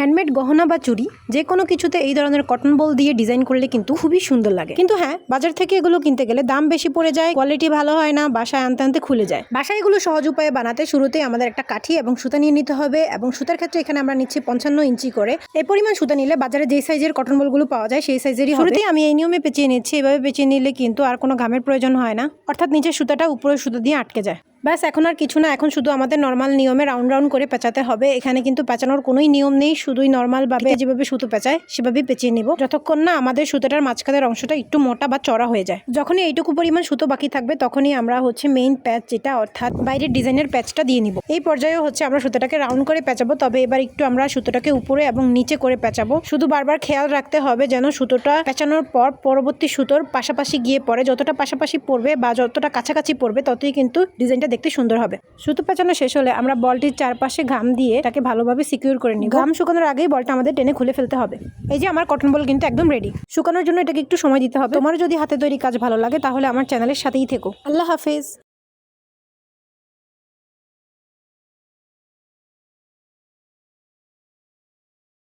Handmade গহনা বা চুড়ি, যে কোনো কিছুতে এই ধরনের কটন বল দিয়ে ডিজাইন করলে কিন্তু খুবই সুন্দর লাগে। কিন্তু হ্যাঁ বাজার থেকে এগুলো কিনতে গেলে দাম বেশি পড়ে যায় কোয়ালিটি ভালো হয় না, বাসায় আনতে আনতে খুলে যায়। বাসায় এগুলো সহজ উপায়ে বানাতে শুরুতেই আমাদের একটা কাঠি এবং সুতা নিয়ে নিতে হবে এবং সুতার ক্ষেত্রে এখানে আমরা নিচ্ছি পঞ্চান্ন ইঞ্চি করে। এই পরিমাণ সুতা নিলে বাজারে যে সাইজের কটন বলগুলো পাওয়া যায়, সেই সাইজেরই শুরুতেই আমি এই নিয়মে পেঁচিয়ে নিচ্ছি, এভাবে পেঁচিয়ে নিলে কিন্তু আর কোনো ঘামের প্রয়োজন হয় না। অর্থাৎ নিচের সুতাটা উপরের সুতো দিয়ে আটকে যায়। ব্যাস এখন আর কিছু না এখন শুধু আমাদের নর্মাল নিয়মে রাউন্ড রাউন্ড করে পেঁচাতে হবে। এখানে কিন্তু পেঁচানোর কোনোই নিয়ম নেই শুধুই নর্মালভাবে যেভাবে সুতো পেঁচায় সেভাবেই পেঁচিয়ে নিব। যতক্ষণ না আমাদের সুতোটার মাঝখানের অংশটা একটু মোটা বা চড়া হয়ে যায়। যখনই এইটুকু পরিমাণ সুতো বাকি থাকবে তখনই আমরা হচ্ছে মেইন প্যাচ যেটা অর্থাৎ বাইরের ডিজাইনের প্যাচটা দিয়ে নিব। এই পর্যায়েও হচ্ছে আমরা সুতোটাকে রাউন্ড করে পেঁচাবো তবে এবার একটু আমরা সুতোটাকে উপরে এবং নিচে করে পেঁচাবো। শুধু বারবার খেয়াল রাখতে হবে যেন সুতোটা পেঁচানোর পর পরবর্তী সুতোর পাশাপাশি গিয়ে পড়ে। যতটা পাশাপাশি পড়বে বা যতটা কাছাকাছি পড়বে ততই কিন্তু ডিজাইনটা দেখতে সুন্দর হবে। সুতো পেঁচানো শেষ হলে আমরা বলটির চারপাশে ঘাম দিয়ে তাকে ভালোভাবে সিকিউর করে নিই ঘাম শুকানোর আগেই বলটা আমাদের টেনে খুলে ফেলতে হবে। এই যে আমার কটন বল কিন্তু একদম রেডি শুকানোর জন্য এটাকে একটু সময় দিতে হবে। তোমার যদি হাতে তৈরি কাজ ভালো লাগে তাহলে আমার চ্যানেলের সাথেই থেকো। আল্লাহ হাফেজ।